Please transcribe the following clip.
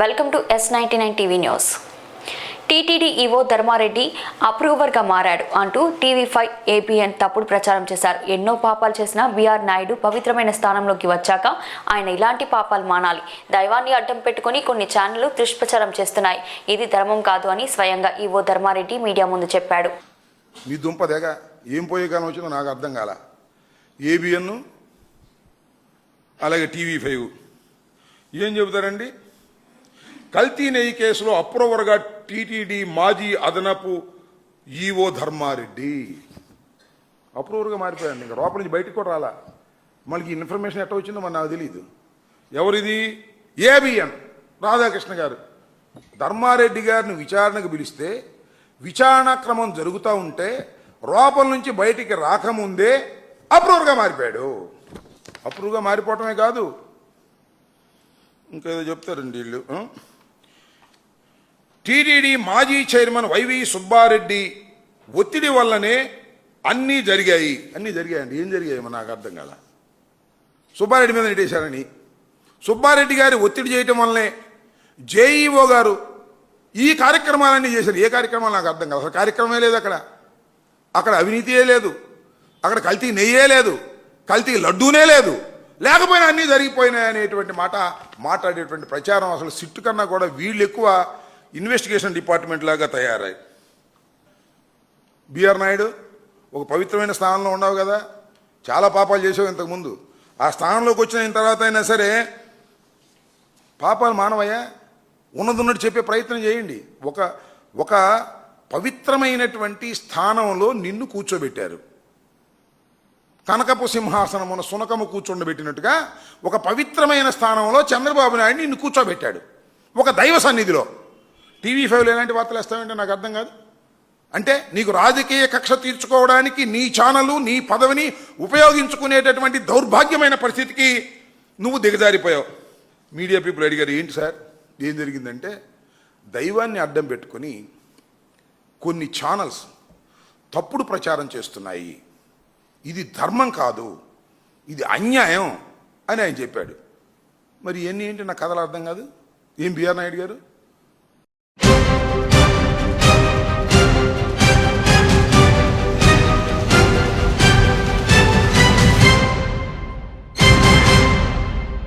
Welcome to S ninety nine TV news. TTD EO Dharma Reddy అప్రూవర్గా మారాడు అంటూ TV five ABN తప్పుడు ప్రచారం చేశారు. ఎన్నో పాపాలు చేసిన బీఆర్ నాయుడు పవిత్రమైన స్థానంలోకి వచ్చాక ఆయన ఇలాంటి పాపాలు మానాలి. దైవాన్ని అడ్డం పెట్టుకుని కొన్ని ఛానళ్ళు దుష్ప్రచారం చేస్తున్నాయి. ఇది ధర్మం కాదు అని స్వయంగా ఈవో ధర్మారెడ్డి మీడియా ముందు చెప్పాడు. మీ దుంపదేగ ఏం పోయే కాలం వచ్చిందో నాకు అర్థం కాల. ఏబిఎన్ అలాగే టీవీ ఫైవ్. ఏం చెబుతారండి? కల్తీ నెయ్యి కేసులో అప్రూవర్గా టీటీడీ మాజీ అదనపు ఈవో ధర్మారెడ్డి. అప్రూవర్గా మారిపోయాడు. ఇంకా లోపల నుంచి బయటకు కూడా రాలా. మనకి ఇన్ఫర్మేషన్ ఎట్లా వచ్చిందో మరి నాకు తెలియదు ఎవరిది? ఏబిఎన్ రాధాకృష్ణ గారు. ధర్మారెడ్డి గారిని విచారణకు పిలిస్తే విచారణ క్రమం జరుగుతూ ఉంటే లోపల నుంచి బయటికి రాకముందే అప్రూవర్గా మారిపోయాడు. అప్రూవ్గా మారిపోవటమే కాదు. ఇంకేదో చెప్తారండి వీళ్ళు టీటీడీ మాజీ చైర్మన్ వైవి సుబ్బారెడ్డి ఒత్తిడి వల్లనే అన్నీ జరిగాయి. అన్నీ జరిగాయండి. ఏం జరిగాయి నాకు అర్థం కాల. సుబ్బారెడ్డి మీద నెట్టేశారని. సుబ్బారెడ్డి గారి ఒత్తిడి చేయటం వల్లనే జేఈఓ గారు ఈ కార్యక్రమాలన్నీ చేశారు. ఏ కార్యక్రమాలు నాకు అర్థం కాదు అసలు కార్యక్రమే లేదు అక్కడ. అక్కడ అవినీతియే లేదు. అక్కడ కల్తీ నెయ్యే లేదు. కల్తీ లడ్డూనే లేదు. లేకపోయినా అన్నీ జరిగిపోయినాయి అనేటువంటి మాట మాట్లాడేటువంటి ప్రచారం అసలు సిట్టు కన్నా కూడా వీళ్ళు ఎక్కువ ఇన్వెస్టిగేషన్ డిపార్ట్మెంట్ లాగా తయారై. బిఆర్ నాయుడు ఒక పవిత్రమైన స్థానంలో ఉన్నావు కదా చాలా పాపాలు చేసావు ఇంతకుముందు. ఆ స్థానంలోకి వచ్చిన తర్వాత అయినా సరే పాపాలు మానవయ్యా ఉన్నదున్నట్టు చెప్పే ప్రయత్నం చేయండి. ఒక ఒక పవిత్రమైనటువంటి స్థానంలో నిన్ను కూర్చోబెట్టారు. కనకపు సింహాసనమున సునకము కూర్చుండబెట్టినట్టుగా ఒక పవిత్రమైన స్థానంలో చంద్రబాబు నాయుడు నిన్ను కూర్చోబెట్టాడు. ఒక దైవ సన్నిధిలో. టీవీ ఫైవ్లో ఎలాంటి వార్తలు వేస్తావంటే నాకు అర్థం కాదు. అంటే నీకు రాజకీయ కక్ష తీర్చుకోవడానికి నీ ఛానలు నీ పదవిని ఉపయోగించుకునేటటువంటి దౌర్భాగ్యమైన పరిస్థితికి నువ్వు దిగజారిపోయావు. మీడియా పీపుల్ అడిగారు ఏంటి సార్ ఏం జరిగిందంటే దైవాన్ని అడ్డం పెట్టుకొని కొన్ని ఛానల్స్ తప్పుడు ప్రచారం చేస్తున్నాయి. ఇది ధర్మం కాదు ఇది అన్యాయం అని ఆయన చెప్పాడు. మరి ఇవన్నీ ఏంటి? నా కథలు అర్థం కాదు. ఏం బిఆర్ నాయుడు గారు?